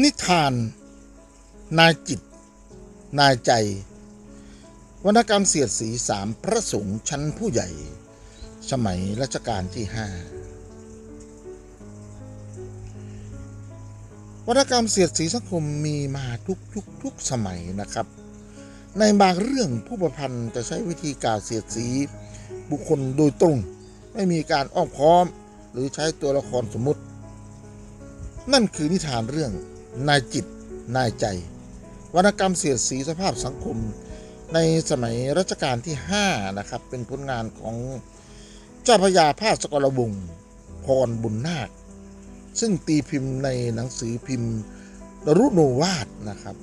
นิทาน นายจิต นายใจ วรรณกรรมเสียดสีสามพระสงฆ์ชั้นผู้ใหญ่ สมัยรัชกาลที่ห้าวรรณกรรมเสียดสีสังคมมีมาทุกยุคทุกสมัยนะครับ ในบางเรื่องผู้ประพันธ์จะใช้วิธีการเสียดสีบุคคลโดยตรง ไม่มีการอ้อมค้อม หรือใช้ตัวละครสมมุติ นั่นคือนิทานเรื่อง นายจิต นายใจ วรรณกรรมเสียดสีสภาพสังคม ในสมัยรัชกาลที่ 5 นะครับ เป็นผลงานของเจ้าพระยาภาสกรวงศ์พรบุญนาค ซึ่งตีพิมพ์ในหนังสือพิมพ์รุโนวาดนะครับ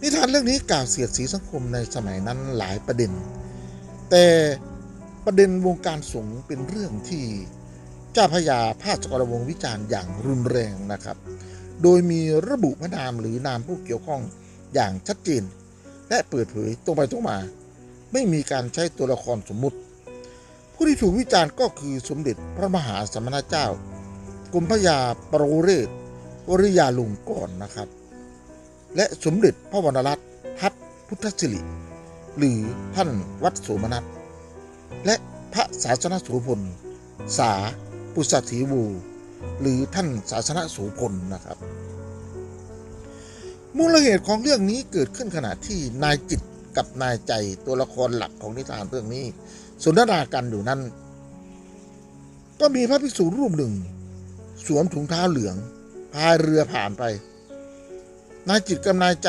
นิทานเรื่องนี้กล่าวเสียดสีสังคมในสมัยนั้นหลายประเด็น แต่ประเด็นวงการสงฆ์เป็นเรื่องที่เจ้าพระยาภาสกรวงศ์วิจารณ์อย่างรุนแรงนะครับ โดยมีระบุพระนามหรือนามผู้เกี่ยวข้องอย่างชัดเจน และเปิดเผยตรงไปตรงมา ไม่มีการใช้ตัวละครสมมุติ ผู้ที่ถูกวิจารณ์ก็คือสมเด็จพระมหาสมณเจ้ากรมพระยาปรเรศวริยาลุงกรณ์นะครับ และสมเด็จพระวรรณรัตน์ทัพพุทธสิริหรือท่านวัดโสมนัสและพระศาสนโสพลสาปุสถีวู หรือท่านศาสนโสพลนะครับ มูลเหตุของเรื่องนี้เกิดขึ้นขณะที่นายจิตกับนายใจตัวละครหลักของนิทานเรื่องนี้ สนทนากันอยู่นั้น ก็มีพระภิกษุรูปหนึ่ง สวมถุงเท้าเหลืองพายเรือผ่านไป นายจิตกับนายใจ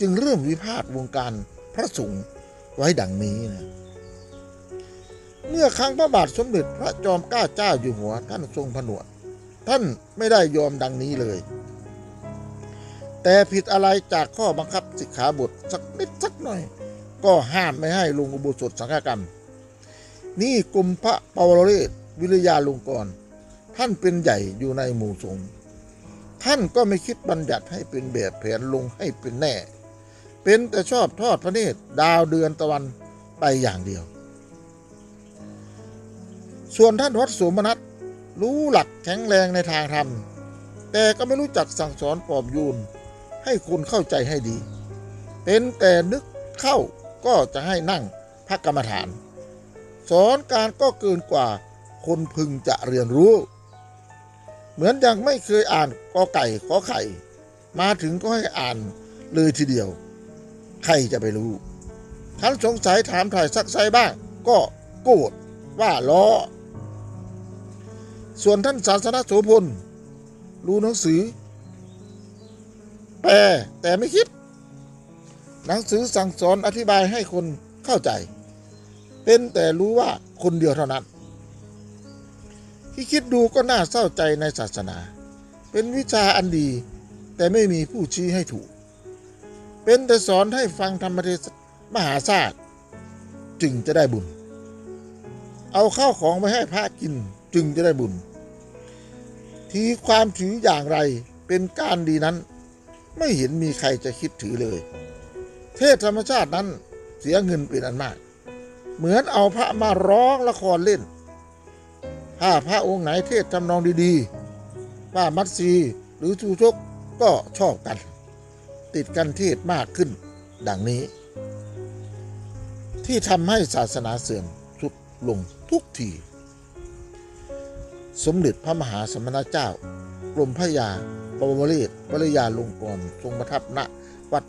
จึงเริ่มวิพากษ์วงการพระสงฆ์ไว้ดังนี้นะเมื่อครั้งพระบาทสมเด็จพระจอมเกล้าเจ้าอยู่หัวท่านทรงผนวด ท่านไม่ได้ยอมดังนี้เลย แต่ผิดอะไรจากข้อบังคับสิกขาบทสักนิดสักหน่อย ก็ห้ามไม่ให้ลงอุโบสถสังฆกรรม นี่กรมพระปวรเรศวิริยาลงกร ท่านเป็นใหญ่อยู่ในหมู่สงฆ์ท่านก็ไม่คิดบัญญัติให้เป็นแบบแผนลงให้เป็นแน่ เป็นแต่ชอบทอดพระเนตรดาวเดือนตะวันไปอย่างเดียว ส่วนท่านวัดสมนัส รู้หลักแข็งแรงในทางธรรม แต่ก็ไม่รู้จักสั่งสอนปลอบโยูนให้คุณเข้าใจให้ดี เป็นแต่นึกเข้าก็จะให้นั่งพักกรรมฐาน สอนการก็เกินกว่าคนพึงจะเรียนรู้ เหมือนยังไม่เคยอ่านกอไก่ขอไข่ มาถึงก็ให้อ่านเลยทีเดียว ใครจะไปรู้ ท่านสงสัยถามถ่ายซักไซบ้าง ก็โกรธว่าล้อ ส่วนท่านศาสนาโสพลรู้หนังสือ แปลแต่ไม่คิด หนังสือสั่งสอนอธิบายให้คนเข้าใจ เป็นแต่รู้ว่าคนเดียวเท่านั้น ที่คิดดูก็น่าเศร้าใจในศาสนา เป็นวิชาอันดี แต่ไม่มีผู้ชี้ให้ถูก เป็นแต่สอนให้ฟังธรรมเทศมหาศาสตร์จึงจะได้บุญ เอาข้าวของไปให้พระกินจึงจะได้บุญ ทีความถืออย่างไรเป็นการดีนั้น ไม่เห็นมีใครจะคิดถือเลย เทศธรรมชาตินั้นเสียเงินเป็นอันมาก เหมือนเอาพระมาร้องละครเล่น ถ้าพระองค์ไหนเทศทำนองดีๆว่ามัดซีหรือชูชกก็ชอบกัน ติดกันเทศมากขึ้น ดังนี้ ที่ทำให้ศาสนาเสื่อมสุดลงทุกที สมเด็จพระมหาสมณเจ้ากรมพระยาปวเรศวริยาลงกรทรงประทับณวัด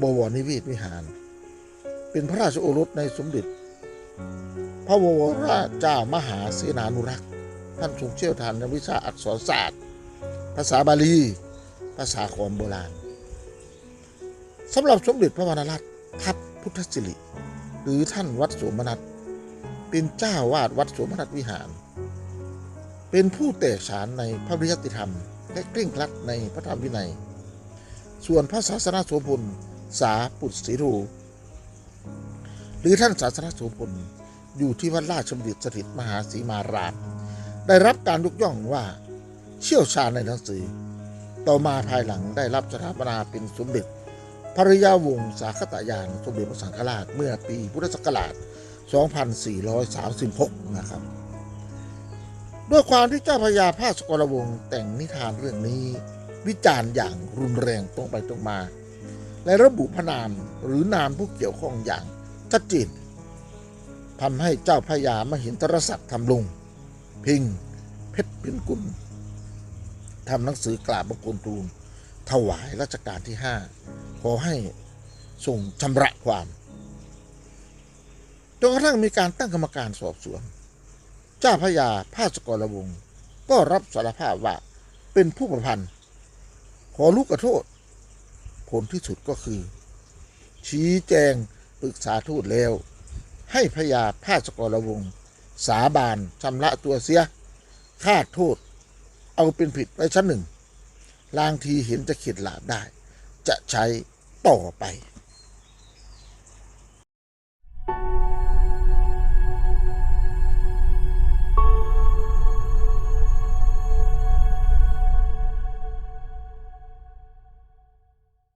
บวรนิเวศวิหาร เป็นพระราชโอรสในสมเด็จ พระวรราชเจ้ามหาเสนานุรักษ์ ท่านทรงเชี่ยวชาญในวิชาอักษรศาสตร์ ภาษาบาลี ภาษาขอมโบราณสำหรับสมเด็จพระวรรณรัตน์ทัพพุทธสิริหรือท่านวัดสมนัสเป็นเจ้าวาดวัดสมนัสวิหาร เป็นผู้แตกฉานในพระวิยติธรรม และเคร่งครัดในพระธรรมวินัย ส่วนพระศาสนาโสพลสาปุตสีรูหรือท่านศาสนาโสพลอยู่ที่วัดราชบัณฑิตสถิตมหาสีมารามได้รับการยกย่องว่าเชี่ยวชาญในหนังสือ ต่อมาภายหลังได้รับสถาปนาเป็นสมเด็จภริยาวงศ์สาคตายานสมเด็จพระสังฆราชเมื่อปีพุทธศักราช 2436 นะครับ ด้วยความที่เจ้าพระยาภาสกรวงศ์แต่งนิทานเรื่องนี้ วิจารณ์อย่างรุนแรงตรงไปตรงมา และระบุพระนามหรือนามผู้เกี่ยวข้องอย่างชัดเจนทำให้เจ้าพระยามหินทรศักดิ์ทำลงพิง เพชรพินกุลทำหนังสือกราบบังคมทูลถวายรัชกาลที่ห้าขอให้ส่งชำระความจนกระทั่งมีการตั้งกรรมการสอบสวน เจ้าพระยาพาสกรวงศ์ก็รับสารภาพว่าเป็นผู้ประพันธ์ ขอลูกกระโทษ ผลที่สุดก็คือ ชี้แจงปรึกษาทูตแล้ว ให้พระยาพาสกรวงศ์สาบานชำระตัวเสียค่าโทษ เอาเป็นผิดไว้ชั้นหนึ่งลางทีเห็นจะเข็ดหลาบได้ จะใช้ต่อไป